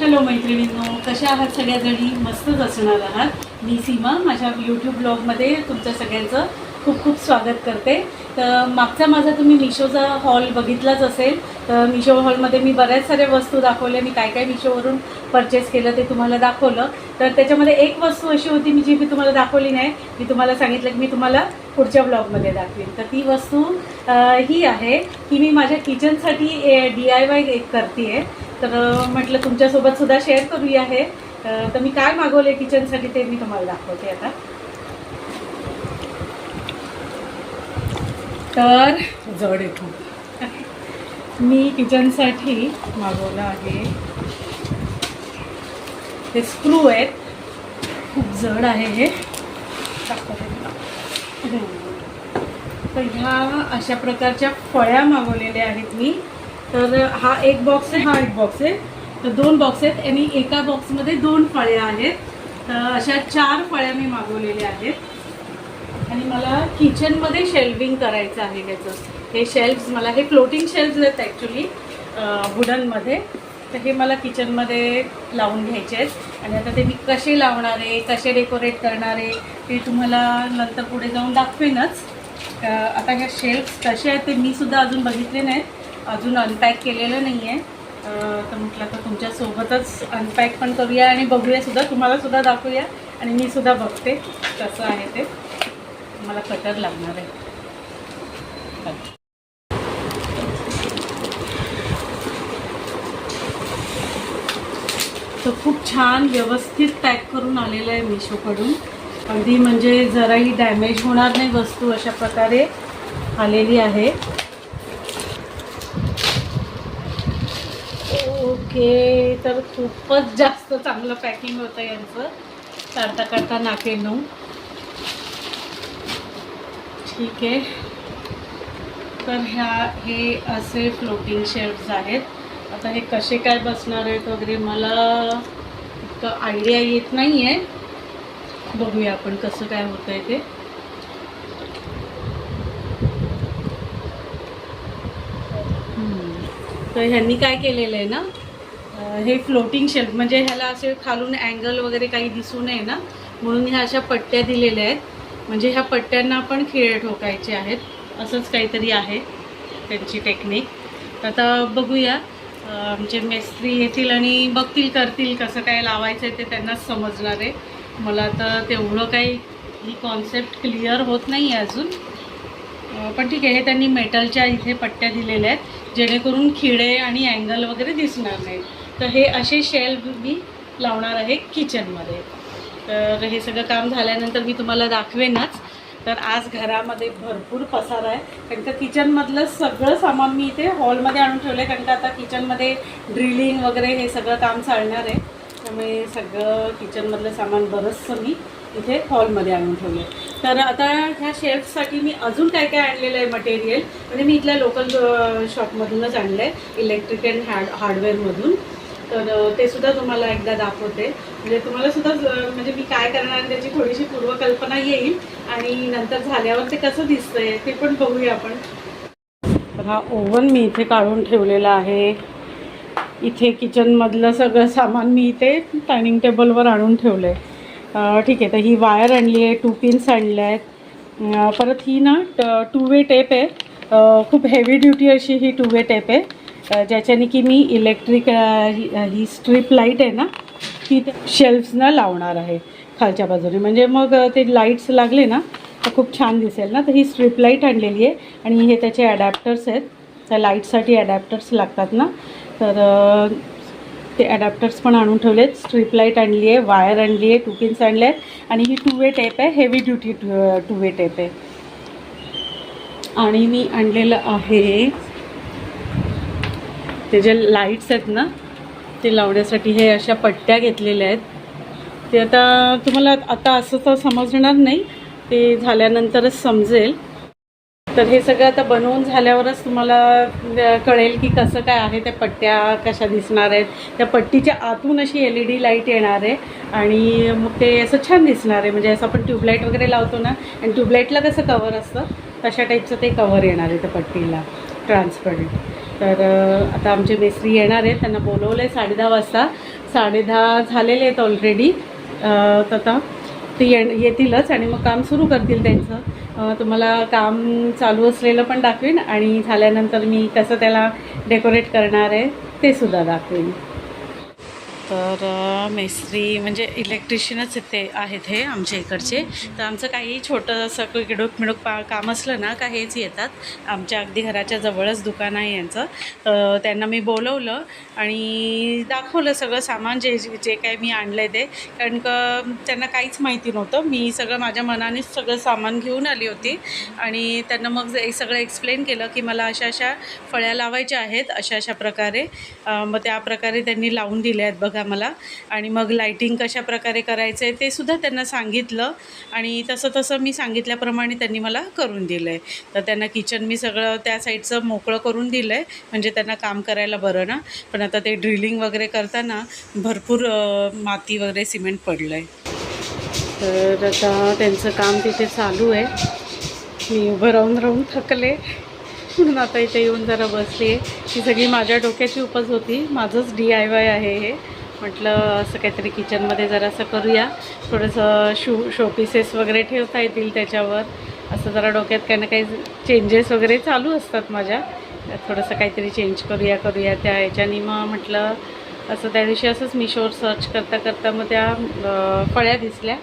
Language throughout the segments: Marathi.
हॅलो मैत्रिणींनो कशा आहात सगळ्याजणी? मस्तच असणार आहात. मी सीमा माझ्या यूट्यूब ब्लॉगमध्ये तुमच्या सगळ्यांचं खूप खूप स्वागत करते. तर मागचा माझा तुम्ही मिशोचा हॉल बघितलाच असेल. तर मिशो हॉलमध्ये मी बऱ्याच साऱ्या वस्तू दाखवल्या. मी काय काय मिशोवरून परचेस केलं ते तुम्हाला दाखवलं. तर त्याच्यामध्ये एक वस्तू अशी होती मी जी मी तुम्हाला दाखवली नाही. मी तुम्हाला सांगितलं की मी तुम्हाला पुढच्या ब्लॉगमध्ये दाखवेन. तर ती वस्तू ही आहे की मी माझ्या किचनसाठी डी आय वाय एक करते आहे तर म्हटलं तुमच्यासोबत सुद्धा शेअर करूया हे. अ, तर मी काय मागवले किचनसाठी ते मी तुम्हाला दाखवते आता. तर जड येतो मी किचनसाठी मागवलं आहे. हे स्क्रू आहेत. खूप जड आहे हे. तुला. तर ह्या अशा प्रकारच्या फळ्या मागवलेल्या आहेत मी. तर हा एक बॉक्स आहे हा एक बॉक्स आहे. तर दोन बॉक्स आहेत. आणि एका बॉक्समध्ये दोन फळ्या आहेत. तर अशा चार फळ्या मी मागवलेल्या आहेत. आणि मला किचनमध्ये शेल्विंग करायचं आहे त्याचं. हे शेल्फ्स मला हे फ्लोटिंग शेल्फ्स आहेत ॲक्च्युली वुडनमध्ये तर हे मला किचनमध्ये लावून घ्यायचे आहेत. आणि आता ते मी कसे लावणार आहे कसे डेकोरेट करणार आहे ते तुम्हाला नंतर पुढे जाऊन दाखवेनच. आता ह्या शेल्फ्स कसे आहेत ते मी सुद्धा अजून बघितले नाहीत. अजून अनपॅक केलेलं नाही आहे तर म्हटलं तर तुमच्यासोबतच अनपॅक पण करूया आणि बघूया सुद्धा. दाखवूया आणि मी सुद्धा बघते कसं आहे ते. मला कटर लागणार आहे. तर खूप छान व्यवस्थित पॅक करून आलेलं आहे मिशोकडून अगदी म्हणजे जराही डॅमेज होणार नाही वस्तू अशा प्रकारे आलेली आहे. ओके तर खूपच जास्त चांगलं पॅकिंग होतं यांचं. काढता काढता नाके नऊ. ठीक आहे. तर ह्या हे असे फ्लोटिंग शेल्फ्स आहेत. आता हे कसे काय बसणार आहेत वगैरे मला इतकं आयडिया येत नाही आहे बघूया आपण कसं काय होतं आहे ते तर ह्यांनी काय केलेलं आहे ना? हे फ्लोटिंग शेल्फ म्हणजे ह्याला असे खालून अँगल वगैरे काही दिसू नये ना? म्हणून ह्या अशा पट्ट्या दिलेल्या आहेत. म्हणजे ह्या पट्ट्यांना पण खिळे ठोकायचे आहेत. असंच काहीतरी आहे त्यांची टेक्निक तर आता बघूया म्हणजे आमचे मेस्त्री येतील आणि बघतील करतील कसं काय लावायचं आहे ते त्यांनाच समजणार आहे. मला तर तेवढं काही ही कॉन्सेप्ट क्लिअर होत नाही आहे अजून. पण ठीक आहे हे त्यांनी मेटलच्या इथे पट्ट्या दिलेल्या आहेत जेणेकरून खिळे आणि अँगल वगैरे दिसणार नाहीत. तर हे असे शेल्फ मी लावणार आहे किचनमध्ये तर हे सगळं काम झाल्यानंतर मी तुम्हाला दाखवेनच. तर आज घरामध्ये भरपूर पसारा आहे. कारण का किचनमधलं सगळं सामान मी इथे हॉलमध्ये आणून ठेवलं आहे कारण का आता किचनमध्ये ड्रिलिंग वगैरे हे सगळं काम चालणार आहे. त्यामुळे सगळं किचनमधलं सामान बरंचसं मी इथे हॉलमध्ये आणून ठेवलं आहे तर आता ह्या शेल्फसाठी मी अजून काय काय आणलेलं आहे मटेरियल म्हणजे मी इथल्या लोकल शॉपमधूनच आणलं आहे इलेक्ट्रिक अँड हार्ड हार्डवेअरमधून तर ते सुद्धा तुम्हाला एकदा दाखवते. म्हणजे तुम्हाला सुद्धा म्हणजे मी काय करणार आहे त्याची थोडीशी पूर्वकल्पना येईल आणि नंतर झाल्यावर ते कसं दिसतंय ते पण बघूया आपण. तर हा ओव्हन मी इथे काढून ठेवलेला आहे. इथे किचनमधलं सगळं सामान मी इथे डायनिंग टेबलवर आणून ठेवलं आहे ठीक आहे तर ही वायर आणली आहे टू पिन्स आणल्या आहेत. परत ही ना टू वे टेप आहे. खूप हेवी ड्युटी अशी ही टू वे टेप आहे. ज्याच्याने की मी इलेक्ट्रिक ही स्ट्रीप लाइट आहे ना ती शेल्फ्सनं लावणार आहे खालच्या बाजूने. म्हणजे मग ते लाईट्स लागले ना तर खूप छान दिसेल ना. तर ही स्ट्रीप लाइट आणलेली आहे आणि हे त्याचे ॲडॅप्टर्स आहेत. त्या लाईटसाठी ॲडॅप्टर्स लागतात ना. तर ते ॲडॅप्टर्स पण आणून ठेवलेत. स्ट्रीप लाइट आणली आहे वायर आणली आहे टू पिन्स आणले आहेत आणि ही टू वे टेप आहे heavy duty two two way tape आहे. आणि मी आणलेलं आहे ते जे लाईट्स आहेत ना ते लावण्यासाठी हे अशा पट्ट्या घेतलेल्या आहेत. ते आता तुम्हाला आता असं तर समजणार नाही ते झाल्यानंतरच समजेल. तर हे सगळं आता बनवून झाल्यावरच तुम्हाला कळेल की कसं काय आहे त्या पट्ट्या कशा दिसणार आहेत. त्या पट्टीच्या आतून अशी एल ई डी लाइट येणार आहे आणि मग ते असं छान दिसणार आहे. म्हणजे असं आपण ट्यूबलाईट वगैरे लावतो ना आणि ट्यूबलाईटला कसं कवर असतं तशा टाईपचं ते कवर येणार आहे त्या पट्टीला ट्रान्सपरंट तर आता आमचे मेसरी येणार आहेत. त्यांना बोलवलं आहे साडे दहा वाजता. साडेदहा झालेले आहेत ऑलरेडी तर आता ते ये येतीलच आणि मग काम सुरू करतील त्यांचं. तुम्हाला काम चालू असलेलं पण दाखवेन आणि झाल्यानंतर मी कसं त्याला डेकोरेट करणार आहे ते सुद्धा दाखवेन. तर मिस्त्री मेस्त्री म्हणजे इलेक्ट्रिशियनच ते आहेत हे आमच्या इकडचे. तर आमचं काही छोटं असं किडूक मिडूक पा काम असलं ना का हेच येतात. आमच्या अगदी घराच्या जवळच दुकान आहे यांचं. तर त्यांना मी बोलवलं आणि दाखवलं सगळं सामान जे जे काही मी आणलं आहे ते. कारण का त्यांना काहीच माहिती नव्हतं. मी सगळं माझ्या मनानेच सगळं सामान घेऊन आली होती. आणि त्यांना मग सगळं एक्सप्लेन केलं की मला अशा अशा फळ्या लावायच्या आहेत अशा अशा प्रकारे. मग त्या प्रकारे त्यांनी लावून दिल्या आहेत बघा मला. आणि मग लायटिंग कशा प्रकारे करायचं आहे ते सुद्धा त्यांना सांगितलं. आणि तसं तसं मी सांगितल्याप्रमाणे त्यांनी मला करून दिलं आहे तर त्यांना किचन मी सगळं त्या साईडचं मोकळं करून दिलं आहे म्हणजे त्यांना काम करायला बरं ना. पण आता ते ड्रिलिंग वगैरे करताना भरपूर माती वगैरे सिमेंट पडलं आहे तर आता त्यांचं काम तिथे चालू आहे. मी उभं राहून राहून थकले. म्हणून आता इथे येऊन जरा बसली आहे ही सगळी माझ्या डोक्याची उपज होती. माझंच डी आय वाय आहे हे. म्हटलं असं काहीतरी किचनमध्ये जरासं करूया. थोडंसं शू शोपीसेस वगैरे ठेवता येतील त्याच्यावर. असं जरा डोक्यात काही ना काही चेंजेस वगैरे चालू असतात माझ्या. थोडंसं काहीतरी चेंज करूया करूया. त्या याच्यानी मग म्हटलं असं त्या दिवशी असंच मिशोवर सर्च करता करता मग त्या फळ्या दिसल्या.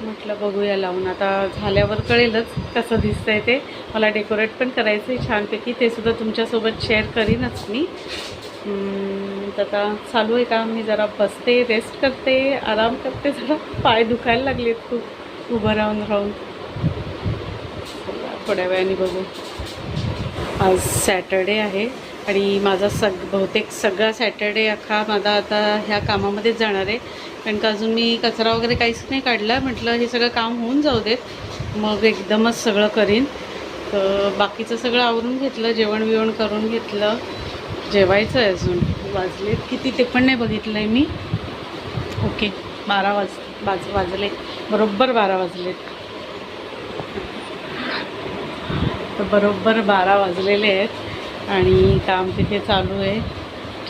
म्हटलं बघूया लावून. आता झाल्यावर कळेलच कसं दिसतंय ते. मला डेकोरेट पण करायचं आहे छानपैकी. ते सुद्धा तुमच्यासोबत शेअर करीनच मी. आता चालू आहे का? मी जरा बसते रेस्ट करते आराम करते जरा पाय दुखायला लागलेत खूप. उभं राहून राहून. थोड्या वेळाने बघू. आज सॅटर्डे आहे आणि माझा सग बहुतेक सगळा सॅटर्डे अख्खा माझा आता ह्या कामामध्येच जाणार आहे. कारण का अजून मी कचरा वगैरे काहीच नाही काढला. म्हटलं हे सगळं काम होऊन जाऊ देत. मग एकदमच सगळं करीन. तर बाकीचं सगळं आवरून घेतलं जेवण बिवण करून घेतलं. जेवायचं आहे अजून. वाजलेत. किती ते पण नाही बघितलं आहे मी. ओके. बारा वाज वाज वाजले बरोबर बारा वाजलेत. तर बरोबर बारा वाजलेले आहेत. आणि काम तिथे चालू आहे.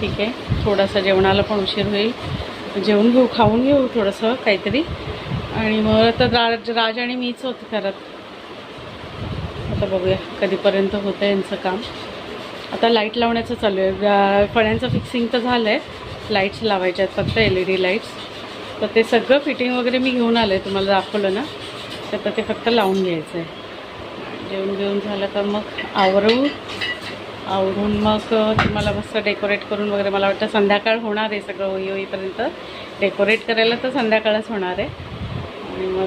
ठीक आहे. थोडासा जेवणाला पण उशीर होईल. जेवून घेऊ खाऊन घेऊ थोडंसं काहीतरी. आणि मग आता राज राज आणि मीच होते करत आता बघूया कधीपर्यंत होतं यांचं काम. आता लाइट लावण्याचं चालू आहे. फळ्यांचं फिक्सिंग तर झालं आहे लाईट्स लावायच्या आहेत फक्त एल ई डी लाईट्स तर ते सगळं फिटिंग वगैरे मी घेऊन आलं आहे तुम्हाला दाखवलं ना. तर आता ते फक्त लावून घ्यायचं आहे. जेवण घेऊन झालं का मग आवरू. आवरून मग तुम्हाला मस्त डेकोरेट करून वगैरे मला वाटतं संध्याकाळ होणार आहे सगळं होई होईपर्यंत. डेकोरेट करायला तर संध्याकाळच होणार आहे. आणि मग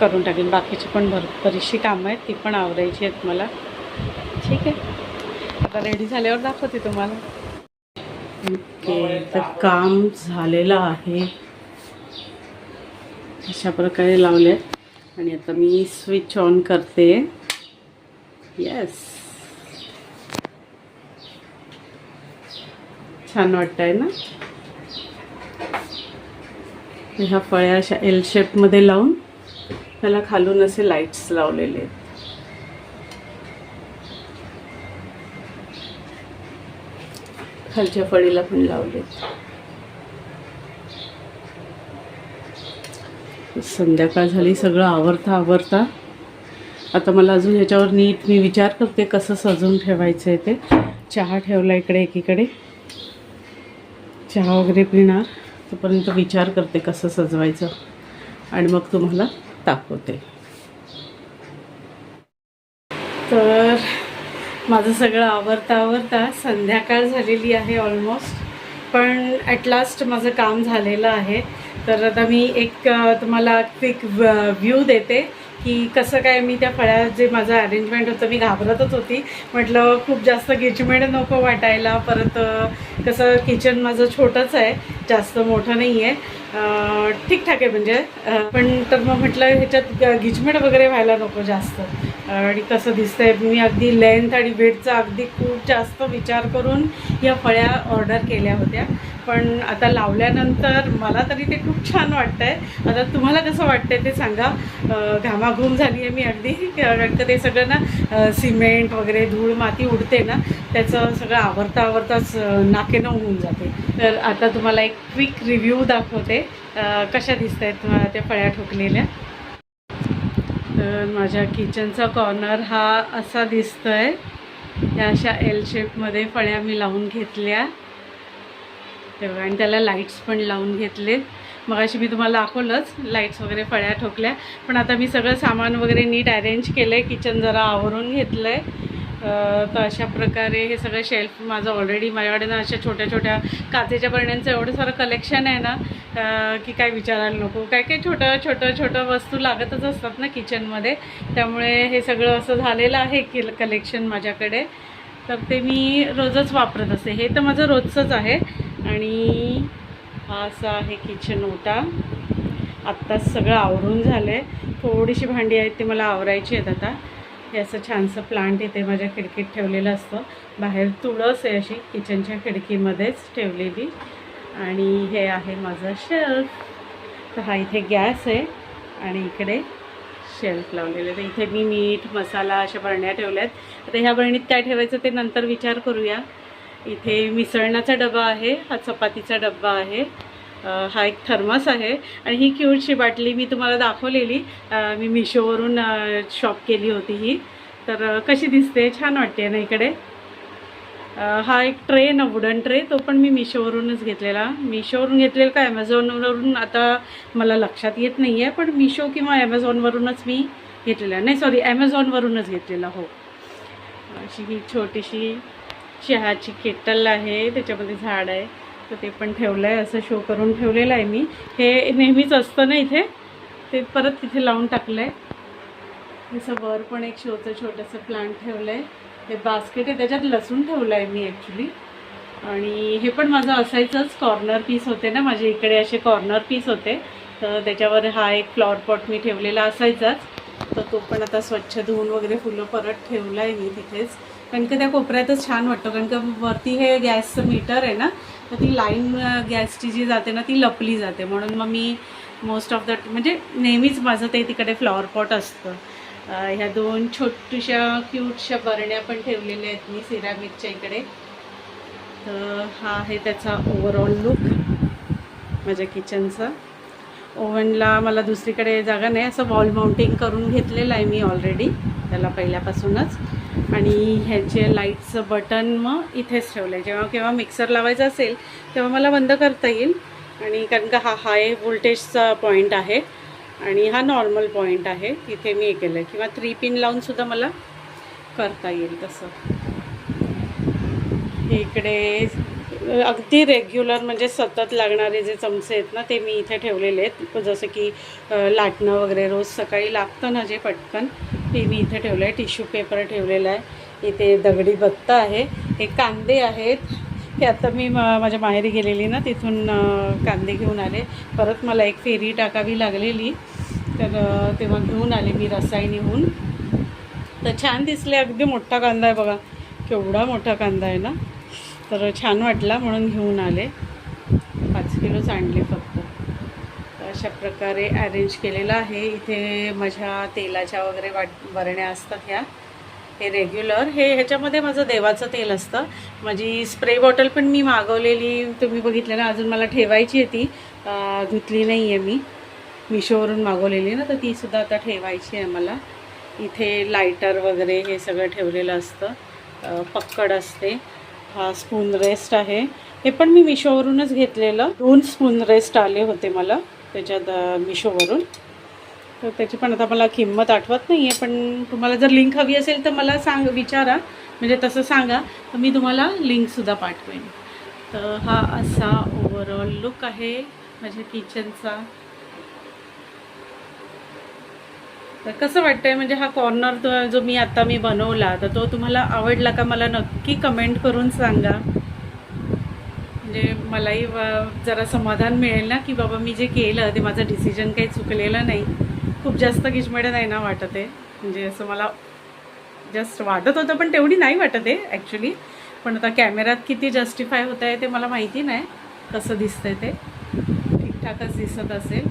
करून टाकेन. बाकीची पण भर बरीचशी कामं आहेत ती पण आवरायची आहेत मला. ठीक आहे. आता रेडी झाल्यावर दाखवते तुम्हाला. ओके तर काम झालेलं आहे. अशा प्रकारे लावले. आणि आता मी स्विच ऑन करते. येस छान वाटत आहे ना? ह्या फळ्या अशा एल शेपमध्ये लावून त्याला खालून असे लाईट्स लावलेले आहेत. खालच्या फळीला पण लावले. संध्याकाळ झाली सगळं आवरता आवरता. आता मला अजून ह्याच्यावर नीट मी विचार करते कसं सजवून ठेवायचं आहे ते. चहा ठेवला इकडे एकीकडे. चहा वगैरे पिणार तोपर्यंत विचार करते कसं सजवायचं. आणि मग तुम्हाला दाखवते. तर माझं सगळं आवरता आवरता संध्याकाळ झालेली आहे ऑलमोस्ट पण ॲट लास्ट माझं काम झालेलं आहे. तर आता मी एक तुम्हाला क्विक व्ह्यू देते की कसं काय मी त्या फळ्या जे माझं अरेंजमेंट होतं मी घाबरतच होती. म्हटलं खूप जास्त गिचमेड नको वाटायला. परत कसं किचन माझं छोटंच आहे जास्त मोठं नाही आहे ठीकठाक आहे म्हणजे. पण तर मग म्हटलं ह्याच्यात ग- वगैरे व्हायला नको जास्त. आणि कसं दिसतंय मी अगदी लेंथ आणि वेटचा अगदी खूप जास्त विचार करून या फळ्या ऑर्डर केल्या होत्या. पण आता लावल्यानंतर मला तरी ते खूप छान वाटतं आहे आता तुम्हाला कसं वाटतंय ते सांगा. घामाघूम झाली आहे मी अगदी. कारण का ते सगळं ना सिमेंट वगैरे धूळ माती उडते ना त्याचं सगळं आवरता आवरताच नाकेनं होऊन जाते. तर आता तुम्हाला एक क्विक रिव्ह्यू दाखवते. कशा दिसत आहेत तुम्हाला त्या फळ्या ठोकलेल्या तर माझ्या किचनचा कॉर्नर हा असा दिसतो आहे या अशा एल शेपमध्ये फळ्या मी लावून घेतल्या. तेव्हा आणि त्याला लाईट्स पण लावून घेतलेत. मग अशी मी तुम्हाला दाखवलंच लाईट्स वगैरे फळ्या ठोकल्या. पण आता मी सगळं सामान वगैरे नीट अरेंज केलं आहे किचन जरा आवरून घेतलं आहे तर अशा प्रकारे हे सगळं शेल्फ माझं ऑलरेडी माझ्याकडे ना अशा छोट्या छोट्या काचेच्या बरण्यांचं एवढं सारं कलेक्शन आहे ना की काय विचारायला नको. काय काय छोटं छोटं छोटं वस्तू लागतच असतात ना किचनमध्ये त्यामुळे हे सगळं असं झालेलं आहे की कलेक्शन माझ्याकडे. तर ते मी रोजच वापरत असते हे तर माझं रोजचंच आहे. आणि हा असा आहे किचन ओटा. आत्ताच सगळं आवरून झालं आहे थोडीशी भांडी आहेत ती मला आवरायची आहेत आता. हे असं छानसं प्लांट इथे माझ्या खिडकीत ठेवलेलं असतं. बाहेर तुळस आहे अशी किचनच्या खिडकीमध्येच ठेवलेली. आणि हे आहे माझं शेल्फ तर हा इथे गॅस आहे आणि इकडे शेल्फ लावलेले तर इथे मी मीठ मसाला अशा बरण्या ठेवल्या आहेत आता ह्या बरणीत काय ठेवायचं ते नंतर विचार करूया. इथे मिसळण्याचा डबा आहे हा चपातीचा डब्बा आहे. हा एक थर्मस आहे. आणि ही क्यूटची बाटली मी तुम्हाला दाखवलेली. मी मिशोवरून शॉप केली होती ही. तर कशी दिसते? छान वाटते ना इकडे. हा एक ट्रे ना वुडन ट्रे तो पण मी मिशोवरूनच घेतलेला. मिशोवरून घेतलेला का ॲमेझॉनवरून आता मला लक्षात येत नाही आहे पण मिशो किंवा ॲमेझॉनवरूनच मी घेतलेला. नाही सॉरी ॲमेझॉनवरूनच घेतलेला हो. अशी ही छोटीशी चहाची केटल आहे त्याच्यामध्ये झाड आहे. तर ते पण ठेवलं आहे असं शो करून ठेवलेलं आहे मी. हे नेहमीच असतं ना इथे? ते परत तिथे लावून टाकलं आहे असं वर पण एक शोचं छोटंसं प्लांट ठेवलं आहे हे बास्केट आहे त्याच्यात लसूण ठेवलं आहे मी ॲक्च्युली आणि हे पण माझं असायचंच कॉर्नर पीस होते ना माझे इकडे असे कॉर्नर पीस होते. तर त्याच्यावर हा एक फ्लॉवर पॉट मी ठेवलेला असायचाच. तर तो पण आता स्वच्छ धुवून वगैरे फुलं परत ठेवलं आहे मी तिथेच. कारण का त्या कोपऱ्यातच छान वाटतं कारण का वरती हे गॅसचं मीटर आहे ना तर ती लाईन गॅसची जी जाते ना ती लपली जाते. म्हणून मग मी मोस्ट ऑफ द म्हणजे नेहमीच माझं ते तिकडे फ्लॉवर पॉट असतं. ह्या दोन छोट्याशा क्यूटशा बरण्या पण ठेवलेल्या आहेत मी सिरामिकच्या इकडे. तर हा आहे त्याचा ओवरऑल लुक माझ्या किचनचा ओव्हनला मला दुसरीकडे जागा नाही असं वॉल माउंटिंग करून घेतलेलं आहे मी ऑलरेडी त्याला पहिल्यापासूनच. आणि ह्याचे लाईटचं बटन मग इथेच ठेवलं आहे जेव्हा केव्हा मिक्सर लावायचा असेल तेव्हा मला बंद करता येईल. आणि कारण का हा हाय व्होल्टेजचा पॉईंट आहे आणि हा नॉर्मल पॉईंट आहे. तिथे मी हे केलं आहे किंवा थ्री पिन लावूनसुद्धा मला करता येईल तसं. इकडे अगदी रेग्युलर म्हणजे सतत लागणारे जे चमचे आहेत ना ते मी इथे ठेवलेले आहेत. जसं की लाटणं वगैरे रोज सकाळी लागतं ना जे पटकन ते मी इथे ठेवलं आहे. टिश्यू पेपर ठेवलेला आहे. इथे दगडी बत्ता आहे. हे कांदे आहेत. हे आता मी मा- माझ्या माहेरी गेलेली ना तिथून कांदे घेऊन आले. परत मला एक फेरी टाकावी लागलेली. तर तेव्हा घेऊन आले मी रसायनीहून. तर छान दिसले. अगदी मोठा कांदा आहे बघा. केवढा मोठा कांदा आहे ना. तर छान वाटला म्हणून घेऊन आले. पाच किलोच आणले फक्त. अशा प्रकारे अरेंज केलेलं आहे. इथे माझ्या तेलाच्या वगैरे वाट बरण्या असतात ह्या. हे रेग्युलर हे ह्याच्यामध्ये माझं देवाचं तेल असतं. माझी स्प्रे बॉटल पण मी मागवलेली. तुम्ही बघितलं ना अजून मला ठेवायची आहे ती. धुतली नाही आहे मी. मिशोवरून मागवलेली ना तर तीसुद्धा आता ठेवायची आहे मला इथे लायटर वगैरे हे सगळं ठेवलेलं असतं. पक्कड असते. हा स्पून रेस्ट आहे. हे पण मी मिशोवरूनच घेतलेलं. दोन स्पून रेस्ट आले होते मला त्याच्यात मिशोवरून. तर त्याची पण आता मला किंमत आठवत नाही आहे पण तुम्हाला जर लिंक हवी असेल तर मला सांग विचारा. म्हणजे तसं सांगा. तर मी तुम्हाला लिंकसुद्धा पाठवेन. तर हा असा ओवरऑल लुक आहे माझ्या किचनचा तर कसं वाटतंय? म्हणजे हा कॉर्नर जो मी आता मी बनवला तर तो तुम्हाला आवडला का? मला नक्की कमेंट करून सांगा. म्हणजे मलाही जरा समाधान मिळेल ना की बाबा मी जे केलं ते माझं डिसिजन काही चुकलेलं नाही. खूप जास्त किचमडे नाही ना वाटत आहे. म्हणजे असं मला जस्ट वाटत होतं पण तेवढी नाही वाटत आहे ॲक्च्युली पण आता कॅमेऱ्यात किती जस्टिफाय होत आहे ते मला माहिती नाही. कसं दिसतंय ते? ठीकठाकच दिसत असेल.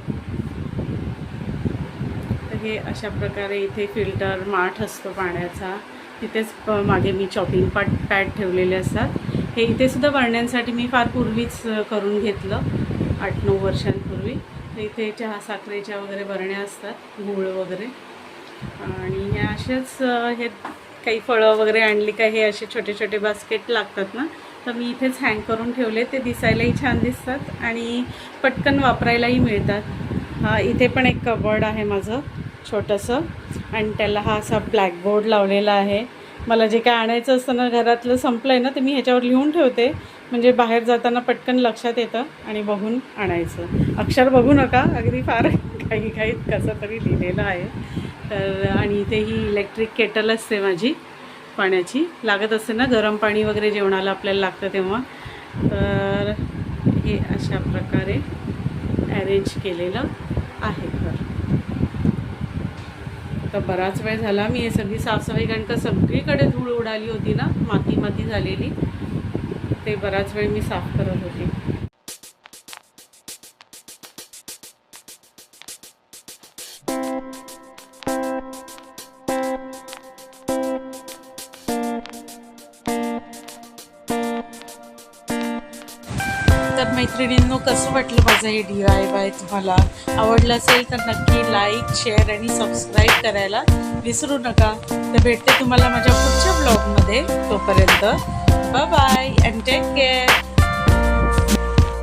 हे अशा प्रकारे इथे फिल्टर माठ असतो पाण्याचा. तिथेच मागे मी चॉपिंग पॅड पॅड ठेवलेले असतात. हे इथेसुद्धा सुद्धा मी फार पूर्वीच करून घेतलं आठ नऊ वर्षांपूर्वी. तर इथे चहा साखरेच्या वगैरे बरण्या असतात गूळ वगैरे. आणि ह्या असेच हे काही फळं वगैरे आणली का हे असे छोटे छोटे बास्केट लागतात ना तर मी इथेच हँग करून ठेवले. ते दिसायलाही छान दिसतात आणि पटकन वापरायलाही मिळतात. हा इथे पण एक कबर्ड आहे माझं. छोटंसं. आणि त्याला हा असा ब्लॅकबोर्ड लावलेला आहे. मला जे काय आणायचं असतं ना घरातलं संपलं आहे ना ते मी ह्याच्यावर लिहून ठेवते. म्हणजे बाहेर जाताना पटकन लक्षात येतं आणि बघून आणायचं. अक्षर बघू नका अगदी फार काही काही कसं तरी लिहिलेलं आहे. तर आणि इथे ही इलेक्ट्रिक केटल असते माझी पाण्याची. लागत असते ना गरम पाणी वगैरे जेवणाला आपल्याला लागतं तेव्हा. तर हे अशा प्रकारे अरेंज केलेलं आहे घर आता बराच वेळ झाला. मी हे सगळी साफसफाई कारण का सगळीकडे धूळ उडाली होती ना माती माती झालेली. ते बराच वेळ मी साफ करत होती. मैत्रिणींनो कसं वाटलं माझं हे डी आय वाय तुम्हाला? आवडलं असेल तर नक्की लाईक शेअर आणि सबस्क्राईब करायला विसरू नका. तर भेटते तुम्हाला माझ्या पुढच्या ब्लॉगमध्ये तोपर्यंत. Bye bye and take care